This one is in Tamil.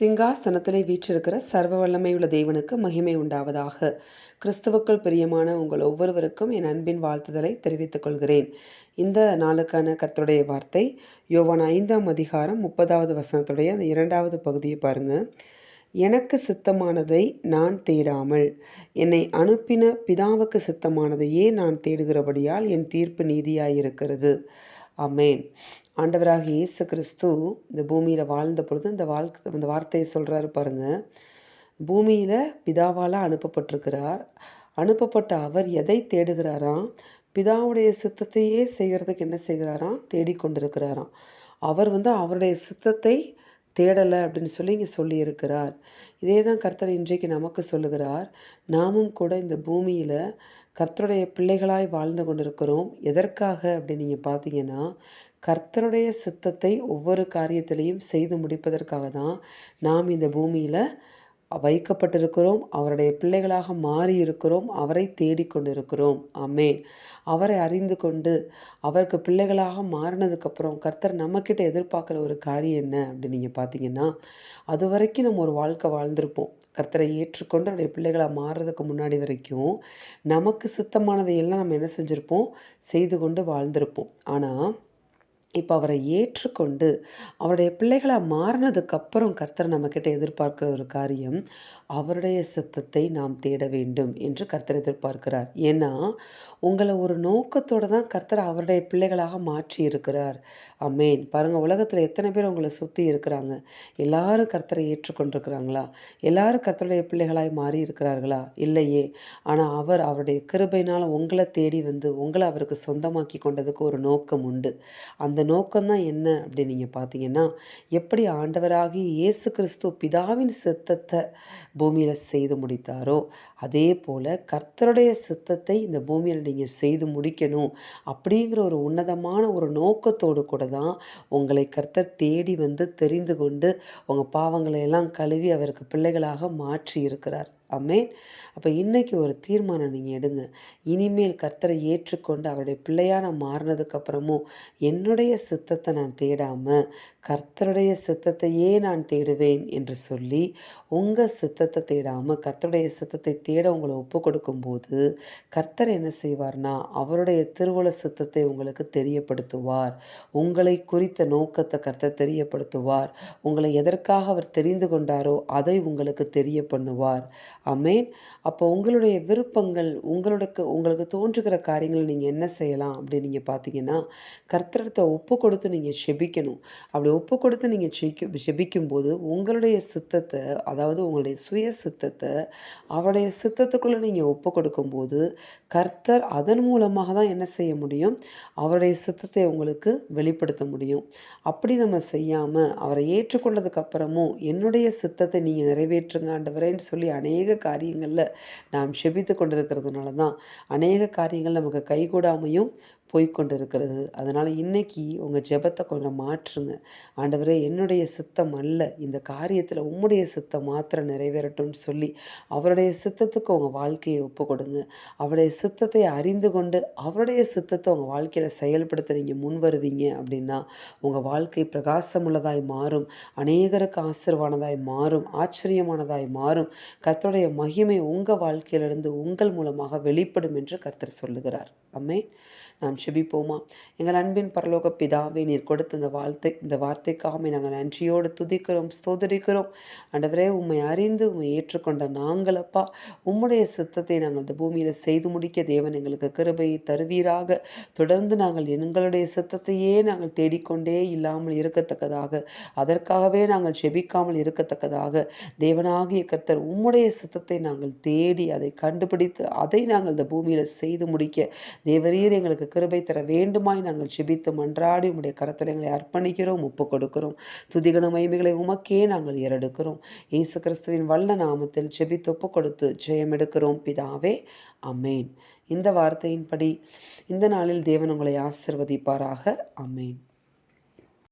சிங்காசனத்திலே வீற்றிருக்கிற சர்வ வல்லமையுள்ள தேவனுக்கு மகிமை உண்டாவதாக. கிறிஸ்துவுக்குள் பிரியமான உங்கள் ஒவ்வொருவருக்கும் என் அன்பின் வாழ்த்துதலை தெரிவித்துக் கொள்கிறேன். இந்த நாளுக்கான கர்த்தருடைய வார்த்தை யோவான் ஐந்தாம் அதிகாரம் முப்பதாவது வசனத்துடைய அந்த இரண்டாவது பகுதியை பாருங்க. எனக்கு சித்தமானதை நான் தேடாமல் என்னை அனுப்பின பிதாவுக்கு சித்தமானதையே நான் தேடுகிறபடியால் என் தீர்ப்பு நீதியாயிருக்கிறது. அமேன் ஆண்டவராக இயேசு கிறிஸ்து இந்த பூமியில் வாழ்ந்த பொழுது இந்த வாழ்க்கை இந்த வார்த்தையை சொல்கிறாரு பாருங்கள் பூமியில் பிதாவால் அனுப்பப்பட்டிருக்கிறார். அனுப்பப்பட்ட அவர் எதை தேடுகிறாராம்? பிதாவுடைய சித்தத்தையே செய்கிறதுக்கு என்ன செய்கிறாராம்? தேடிக்கொண்டிருக்கிறாராம். அவர் வந்து அவருடைய சித்தத்தை தேடலை அப்படின்னு சொல்லி இங்கே சொல்லியிருக்கிறார். இதே தான் கர்த்தர் இன்றைக்கு நமக்கு சொல்லுகிறார். நாமும் கூட இந்த பூமியில் கர்த்தருடைய பிள்ளைகளாய் வாழ்ந்து கொண்டிருக்கிறோம். எதற்காக அப்படின்னு நீங்கள் பார்த்தீங்கன்னா கர்த்தருடைய சித்தத்தை ஒவ்வொரு காரியத்திலையும் செய்து முடிப்பதற்காக தான் நாம் இந்த பூமியில் வைக்கப்பட்டிருக்கிறோம். அவருடைய பிள்ளைகளாக மாறி இருக்கிறோம் அவரை தேடிக்கொண்டிருக்கிறோம் ஆமேன். அவரை அறிந்து கொண்டு அவருக்கு பிள்ளைகளாக மாறினதுக்கப்புறம் கர்த்தர் நம்மக்கிட்ட எதிர்பார்க்குற ஒரு காரியம் என்ன அப்படின்னு நீங்கள் பார்த்தீங்கன்னா அது வரைக்கும் நம்ம ஒரு வாழ்க்கை வாழ்ந்திருப்போம். கர்த்தரை ஏற்றுக்கொண்டு அவருடைய பிள்ளைகளாக மாறுறதுக்கு முன்னாடி வரைக்கும் நமக்கு சித்தமானதை எல்லாம் நம்ம என்ன செஞ்சுருப்போம்? செய்து கொண்டு வாழ்ந்திருப்போம். ஆனால் இப்போ அவரை ஏற்றுக்கொண்டு அவருடைய பிள்ளைகளாக மாறினதுக்கப்புறம் கர்த்தர் நம்மக்கிட்ட எதிர்பார்க்குற ஒரு காரியம் அவருடைய சித்தத்தை நாம் தேட வேண்டும் என்று கர்த்தர் எதிர்பார்க்கிறார். ஏன்னா உங்களை ஒரு நோக்கத்தோடு தான் கர்த்தர் அவருடைய பிள்ளைகளாக மாற்றி இருக்கிறார். அமேன் பாருங்கள் உலகத்தில் எத்தனை பேர் உங்களை சுற்றி இருக்கிறாங்க? எல்லாரும் கர்த்தரை ஏற்றுக்கொண்டிருக்கிறாங்களா? எல்லாரும் கர்த்தருடைய பிள்ளைகளாய் மாறி இருக்கிறார்களா? இல்லையே. ஆனால் அவர் அவருடைய கிருபைனால் உங்களை தேடி வந்து உங்களை அவருக்கு சொந்தமாக்கி கொண்டதுக்கு ஒரு நோக்கம் உண்டு. அந்த நோக்கம்தான் என்ன அப்படின்னு நீங்கள் பார்த்தீங்கன்னா எப்படி ஆண்டவராகி இயேசு கிறிஸ்து பிதாவின் சித்தத்தை பூமியில் செய்து முடித்தாரோ அதே போல் கர்த்தருடைய சித்தத்தை இந்த பூமியில் நீங்கள் செய்து முடிக்கணும் அப்படிங்கிற ஒரு உன்னதமான ஒரு நோக்கத்தோடு கூட தான் உங்களை கர்த்தர் தேடி வந்து தெரிந்து கொண்டு உங்கள் பாவங்களை எல்லாம் கழுவி அவருக்கு பிள்ளைகளாக மாற்றி இருக்கிறார் அமேன் அப்போ இன்றைக்கி ஒரு தீர்மானம் நீங்கள் எடுங்க. இனிமேல் கர்த்தரை ஏற்றுக்கொண்டு அவருடைய பிள்ளையான மாறினதுக்கப்புறமும் என்னுடைய சித்தத்தை நான் தேடாமல் கர்த்தருடைய சித்தத்தையே நான் தேடுவேன் என்று சொல்லி உங்கள் சித்தத்தை தேடாமல் கர்த்தருடைய சித்தத்தை தேட உங்களை ஒப்பு கொடுக்கும்போது கர்த்தர் என்ன செய்வார்னா அவருடைய திருவுள சித்தத்தை உங்களுக்கு தெரியப்படுத்துவார். உங்களை குறித்த நோக்கத்தை கர்த்தர் தெரியப்படுத்துவார். உங்களை எதற்காக அவர் தெரிந்து கொண்டாரோ அதை உங்களுக்கு தெரிய பண்ணுவார் அமேன் அப்போ உங்களுடைய விருப்பங்கள் உங்களுக்கு உங்களுக்கு தோன்றுகிற காரியங்களை நீங்கள் என்ன செய்யலாம் அப்படின்னு நீங்கள் பார்த்தீங்கன்னா கர்த்தரத்தை ஒப்பு கொடுத்து நீங்கள் செபிக்கணும். அப்படி ஒப்பு கொடுத்து நீங்கள் செபிக்க செபிக்கும்போது உங்களுடைய சித்தத்தை அதாவது உங்களுடைய சுய சித்தத்தை அவருடைய சித்தத்துக்குள்ளே நீங்கள் ஒப்பு கொடுக்கும்போது கர்த்தர் அதன் மூலமாக தான் என்ன செய்ய முடியும்? அவருடைய சித்தத்தை உங்களுக்கு வெளிப்படுத்த முடியும். அப்படி நம்ம செய்யாமல் அவரை ஏற்றுக்கொண்டதுக்கு அப்புறமும் என்னுடைய சித்தத்தை நீங்கள் நிறைவேற்றுங்க ஆண்டவரேன்னு சொல்லி அநேக காரியங்களில் நாம் செபித்து கொண்டிருக்கிறதுனால தான் அநேக காரியங்கள் நமக்கு கைகூடாமையும் போய்கொண்டிருக்கிறது அதனால் இன்றைக்கி உங்கள் ஜெபத்தை கொஞ்சம் மாற்றுங்க. ஆண்டவரே என்னுடைய சித்தம் அல்ல. இந்த காரியத்தில் உம்முடைய சித்தம் மாத்திரம் நிறைவேறட்டும்னு சொல்லி அவருடைய சித்தத்துக்கு உங்கள் வாழ்க்கையை ஒப்பு கொடுங்க அவருடைய சித்தத்தை அறிந்து கொண்டு அவருடைய சித்தத்தை உங்கள் வாழ்க்கையில் செயல்படுத்த நீங்கள் முன் வருவீங்க அப்படின்னா உங்கள் வாழ்க்கை பிரகாசமுள்ளதாய் மாறும். அநேகருக்கு ஆசிர்வானதாய் மாறும். ஆச்சரியமானதாய் மாறும். கர்த்தருடைய மகிமை உங்கள் வாழ்க்கையிலிருந்து உங்கள் மூலமாக வெளிப்படும் என்று கர்த்தர் சொல்லுகிறார். அம்மே நாம் செபிப்போமா? எங்கள் அன்பின் பரலோக பிதாவே நீர் கொடுத்த இந்த வாழ்த்தை இந்த வார்த்தைக்காக நாங்கள் நன்றியோடு துதிக்கிறோம் சோதரிக்கிறோம் ஆண்டவரே உண்மை அறிந்து உண்மை ஏற்றுக்கொண்ட நாங்களப்பா உம்முடைய சித்தத்தை நாங்கள் இந்த பூமியில் செய்து முடிக்க தேவன் எங்களுக்கு கிருபையை தருவீராக. தொடர்ந்து நாங்கள் எங்களுடைய சித்தத்தையே நாங்கள் தேடிக்கொண்டே இல்லாமல் இருக்கத்தக்கதாக அதற்காகவே நாங்கள் செபிக்காமல் இருக்கத்தக்கதாக தேவனாகிய கர்த்தர் உம்முடைய சித்தத்தை நாங்கள் தேடி அதை கண்டுபிடித்து அதை நாங்கள் இந்த பூமியில் செய்து முடிக்க தேவரீர் எங்களுக்கு கிருபை தர வேண்டுமாய் நாங்கள் செபித்து மன்றாடி உம்முடைய கரத்தில் எங்களை அர்ப்பணிக்கிறோம் ஒப்பு கொடுக்கிறோம். துதிகன மகிமைகளை உமக்கே நாங்கள் ஏறெடுக்கிறோம். இயேசு கிறிஸ்துவின் வல்ல நாமத்தில் செபித்து ஒப்பு கொடுத்து ஜெயம் எடுக்கிறோம். பிதாவே அமேன் இந்த வார்த்தையின்படி இந்த நாளில் தேவன் உங்களை ஆசிர்வதிப்பாராக. அமேன்